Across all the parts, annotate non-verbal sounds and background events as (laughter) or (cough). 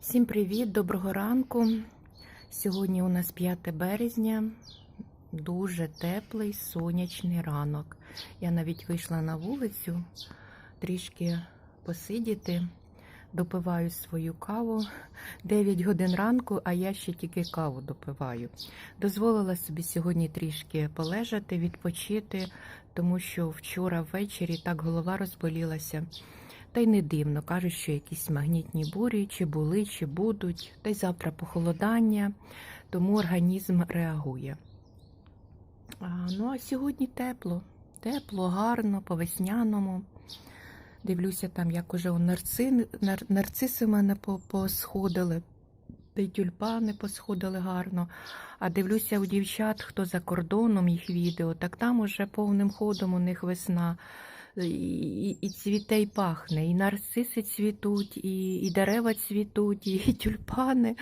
Всім привіт, доброго ранку. Сьогодні у нас 5 березня, дуже теплий сонячний ранок. Я навіть вийшла на вулицю трішки посидіти, допиваю свою каву. 9 годин ранку, а я ще тільки каву допиваю. Дозволила собі сьогодні трішки полежати, відпочити, тому що вчора ввечері так голова розболілася. Та й не дивно, кажуть, що якісь магнітні бурі, чи були, чи будуть, та й завтра похолодання, тому організм реагує. А, ну а сьогодні тепло, тепло, гарно, по весняному. Дивлюся там, як уже у нарци, нар, нарциси мене посходили, та й тюльпани посходили гарно. А дивлюся у дівчат, хто за кордоном їх відео, так там уже повним ходом у них весна і, і, цвіте, і пахне, і нарциси цвітуть, і, і дерева цвітуть, і тюльпани.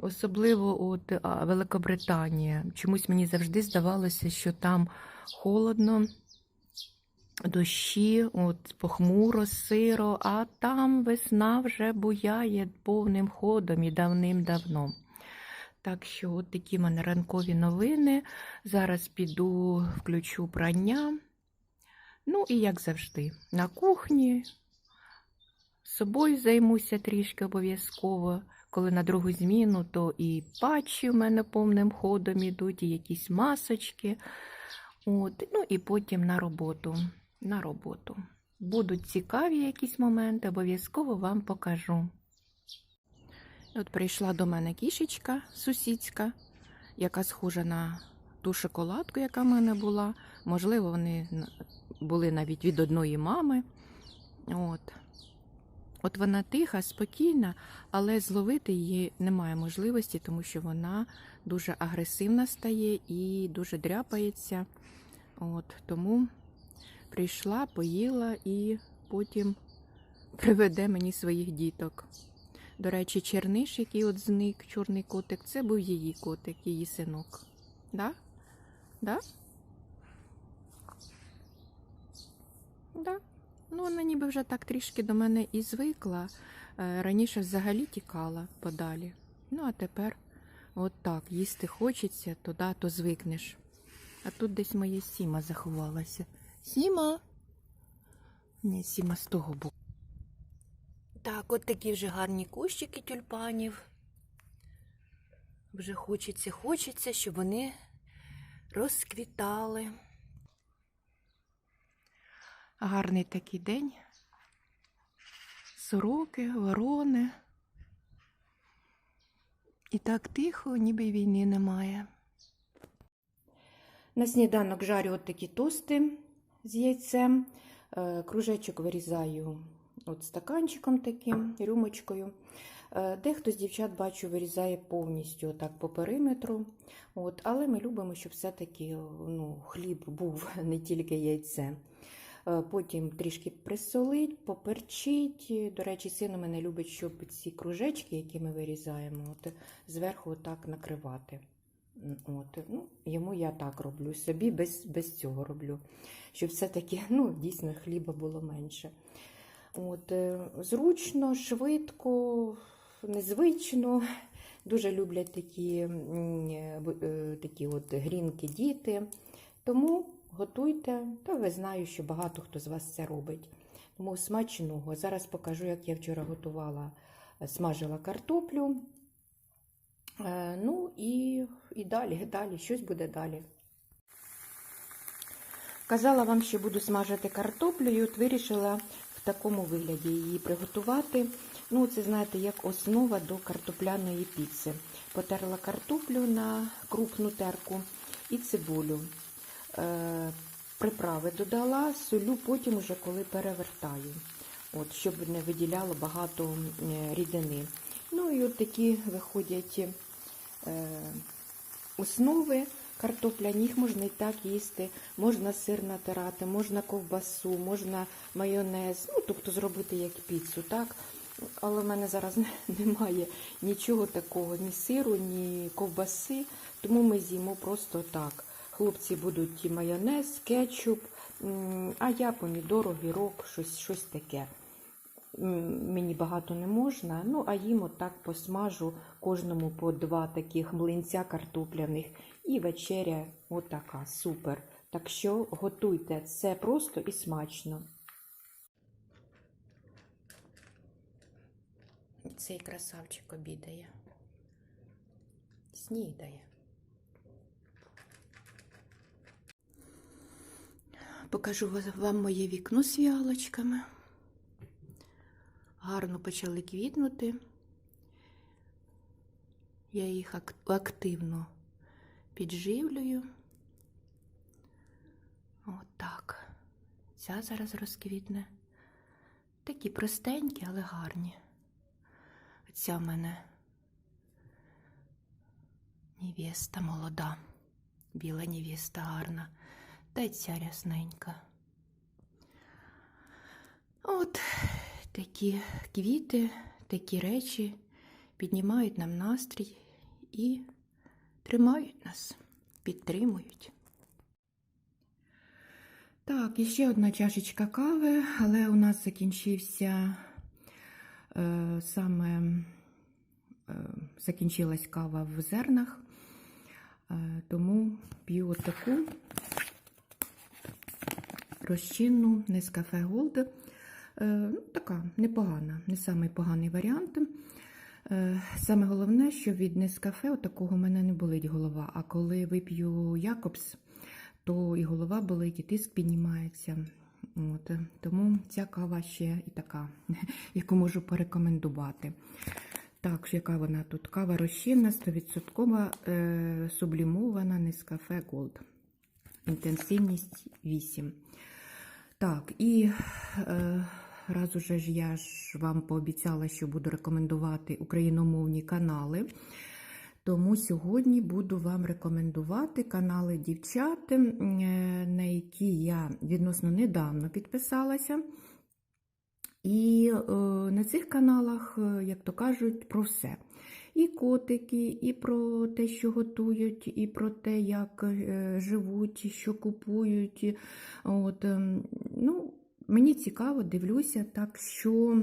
Особливо от Великобританія. Чомусь мені завжди здавалося, що там холодно, дощі, от похмуро, сиро, а там весна вже буяє повним ходом і давним-давно. Так що от такі в мене ранкові новини. Зараз піду, включу прання. Ну і як завжди, на кухні. Собою займуся трішки обов'язково. Коли на другу зміну, то і патчі в мене повним ходом ідуть, і якісь масочки. От, ну і потім на роботу. На роботу. Будуть цікаві якісь моменти, обов'язково вам покажу. От прийшла до мене кішечка сусідська, яка схожа на ту шоколадку, яка в мене була. Можливо, вони були навіть від одної мами. От. От вона тиха, спокійна, але зловити її немає можливості, тому що вона дуже агресивна стає і дуже дряпається. От, тому прийшла, поїла і потім приведе мені своїх діток. До речі, черниш, який от зник, чорний котик, це був її котик, її синок. Да? Да? Да. Ну, вона ніби вже так трішки до мене і звикла. Е, Раніше взагалі тікала подалі. Ну, а тепер от так, їсти хочеться, то да, то звикнеш. А тут десь моя сіма заховалася. Сіма? Ні, сіма з того боку. Так, от такі вже гарні кущики тюльпанів. Вже хочеться, хочеться, щоб вони розквітали. Гарний такий день. Сороки, ворони. І так тихо, ніби війни немає. На сніданок жарю от такі тости з яйцем. Е, Кружечок вирізаю от стаканчиком таким, рюмочкою. Е, Дехто з дівчат бачу вирізає повністю так по периметру. От, але ми любимо, щоб все-таки ну, хліб був (laughs) не тільки яйце. Е, Потім трішки присолить, поперчить. До речі, син у мене любить, щоб ці кружечки, які ми вирізаємо, от, зверху так накривати. От, ну, йому я так роблю, собі без, без цього роблю, щоб все-таки (laughs) ну, дійсно хліба було менше. От, е, зручно, швидко, незвично. Дуже люблять такі, е, е, такі от грінки діти. Тому готуйте, та ви знаю, що багато хто з вас це робить. Тому смачного. Зараз покажу, як я вчора готувала, е, смажила картоплю. Е, Ну і, і далі, далі, щось буде далі. Казала вам, що буду смажити картоплю, і от вирішила в такому вигляді її приготувати. Ну, це, знаєте, як основа до картопляної піци. Потерла картоплю на крупну терку і цибулю. Е, приправи додала, солю потім уже коли перевертаю, от, щоб не виділяло багато рідини. Ну і от такі виходять е, основи картопляні, їх можна і так їсти, можна сир натирати, можна ковбасу, можна майонез, ну, тобто зробити як піцу, так? Але в мене зараз (laughs) немає нічого такого, ні сиру, ні ковбаси, тому ми з'їмо просто так. Хлопці будуть і майонез, кетчуп, а я помідор, огірок, щось, щось таке. мені багато не можна. Ну, а їм отак посмажу кожному по два таких млинця картопляних. І вечеря отака, супер. Так що готуйте, це просто і смачно. Цей красавчик обідає. Снідає. Покажу вам моє вікно з фіалочками. Гарно почали квітнути. Я їх активно підживлюю. Отак. Ця зараз розквітне. Такі простенькі, але гарні. Ця в мене невеста молода, біла невеста гарна, та й ця рясненька. От такі квіти, такі речі піднімають нам настрій і тримають нас, підтримують. Так, і ще одна чашечка кави, але у нас закінчився е, саме е, закінчилась кава в зернах, е, тому п'ю таку розчинну Nescafe Gold. Е, ну, така непогана, не самий поганий варіант. Е, Саме головне, що від Нескафе такого в мене не болить голова. А коли вип'ю Якобс, то і голова болить, і тиск піднімається. От, тому ця кава ще і така, (laughs) яку можу порекомендувати. Так, яка вона тут? Кава розчинна, 100% е, сублімована Нескафе Gold. Інтенсивність 8. Так, і е, раз уже ж я ж вам пообіцяла, що буду рекомендувати україномовні канали. Тому сьогодні буду вам рекомендувати канали дівчат, е, на які я відносно недавно підписалася. І е, на цих каналах, е, як то кажуть, про все. І котики, і про те, що готують, і про те, як е, живуть, що купують. От, ем, ну, мені цікаво, дивлюся, так що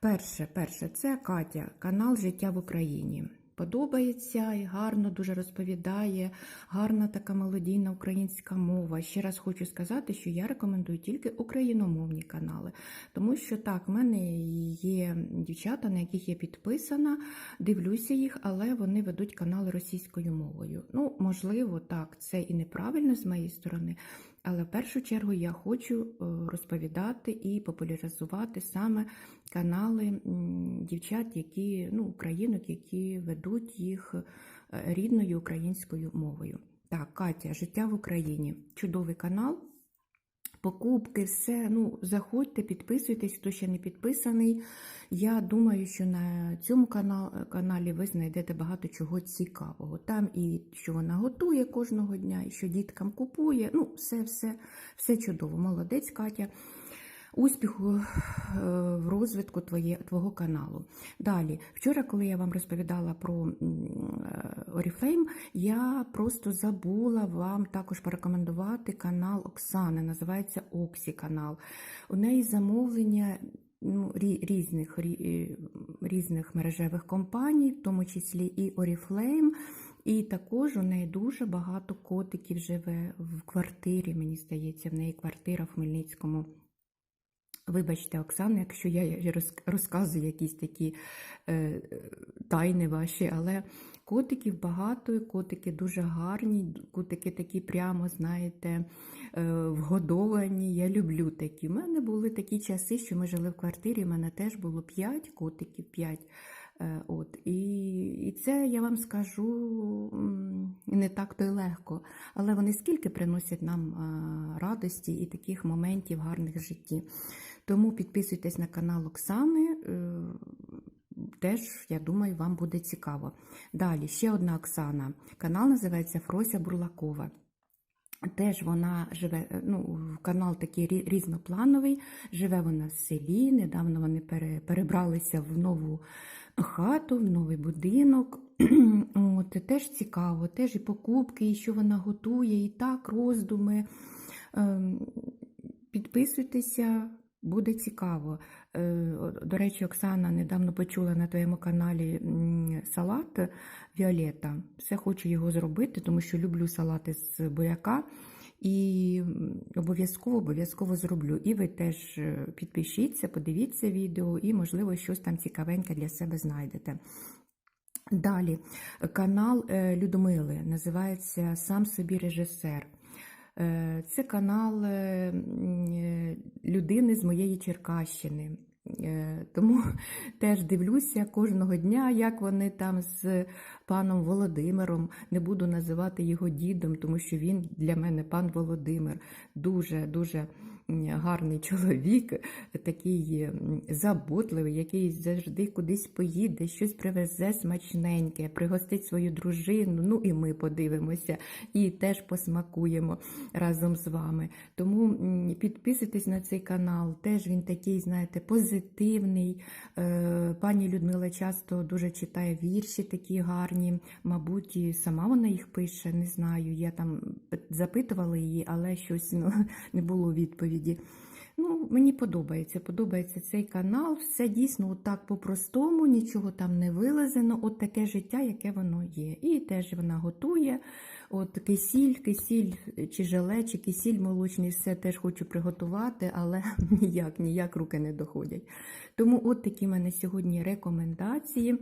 перше, перше, це Катя, канал Життя в Україні. Подобається і гарно дуже розповідає, гарна така мелодійна українська мова. Ще раз хочу сказати, що я рекомендую тільки україномовні канали, тому що так, в мене є дівчата, на яких я підписана, дивлюся їх, але вони ведуть канали російською мовою. Ну, можливо, так, це і неправильно з моєї сторони, але в першу чергу я хочу е, розповідати і популяризувати саме канали дівчат, які ну, українок, які ведуть їх е, рідною українською мовою. Так, Катя, життя в Україні. Чудовий канал. Покупки, все. Ну, заходьте, підписуйтесь, хто ще не підписаний. Я думаю, що на цьому каналі ви знайдете багато чого цікавого. Там і що вона готує кожного дня, і що діткам купує. Ну, все, все, все чудово. Молодець, Катя. Успіху е, в розвитку твоє, твого каналу. Далі, вчора, коли я вам розповідала про е, Oriflame, я просто забула вам також порекомендувати канал Оксани, називається Оксі канал. У неї замовлення ну, рі- різних, рі- е, різних мережевих компаній, в тому числі і Oriflame. І також у неї дуже багато котиків живе в квартирі, мені здається, в неї квартира в Хмельницькому. Вибачте, Оксана, якщо я розказую якісь такі е, тайни ваші, але котиків багато, котики дуже гарні, котики такі прямо, знаєте, е, вгодовані. Я люблю такі. У мене були такі часи, що ми жили в квартирі, у мене теж було 5 котиків, 5. Е, От, і, і це я вам скажу не так то й легко, але вони скільки приносять нам а, радості і таких моментів гарних в житті. Тому підписуйтесь на канал Оксани. е, Теж, я думаю, вам буде цікаво. Далі, ще одна Оксана. Канал називається Фрося Бурлакова. Теж вона живе, е, ну, канал такий різноплановий, живе вона в селі. Недавно вони перебралися в нову хату, в новий будинок. (clears throat) От, теж цікаво, теж і покупки, і що вона готує, і так, роздуми. Ем, Підписуйтеся, буде цікаво. Е, До речі, Оксана недавно почула на твоєму каналі салат Віолета. Все хочу його зробити, тому що люблю салати з буряка. І обов'язково обов'язково зроблю. І ви теж е, підпишіться, подивіться відео, і, можливо, щось там цікавеньке для себе знайдете. Далі канал е, Людмили називається Сам собі режисер. Е, Це канал е, е, людини з моєї Черкащини. Тому (laughs) теж дивлюся кожного дня, як вони там з паном Володимиром. Не буду називати його дідом, тому що він для мене пан Володимир. Дуже дуже гарний чоловік, такий заботливий, який завжди кудись поїде, щось привезе смачненьке, пригостить свою дружину. Ну і ми подивимося і теж посмакуємо разом з вами. Тому підписуйтесь на цей канал. Теж він такий, знаєте, позитивний. Е, Пані Людмила часто дуже читає вірші такі гарні. Мабуть, і сама вона їх пише, не знаю. Я там запитувала її, але щось ну, (laughs) не було відповіді. Ну, мені подобається, подобається цей канал. Все дійсно отак по-простому, нічого там не вилазено, от таке життя, яке воно є. І теж вона готує. От кисіль, кисіль чи желе, чи кисіль молочний, все теж хочу приготувати, але (laughs) ніяк, ніяк руки не доходять. Тому от такі в мене сьогодні рекомендації.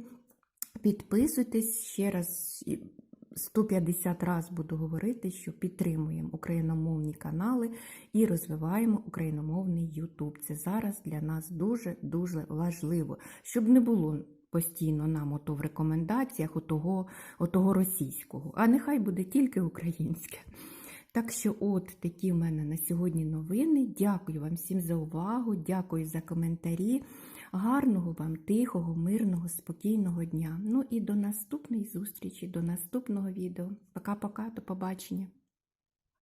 Підписуйтесь ще раз. І 150 раз буду говорити, що підтримуємо україномовні канали і розвиваємо україномовний Ютуб. Це зараз для нас дуже-дуже важливо, щоб не було постійно нам ото в рекомендаціях отого, отого російського, а нехай буде тільки українське. Так що, от такі в мене на сьогодні новини. Дякую вам всім за увагу, дякую за коментарі. Гарного вам тихого, мирного, спокійного дня. Ну і до наступної зустрічі, до наступного відео. Пока-пока, до побачення.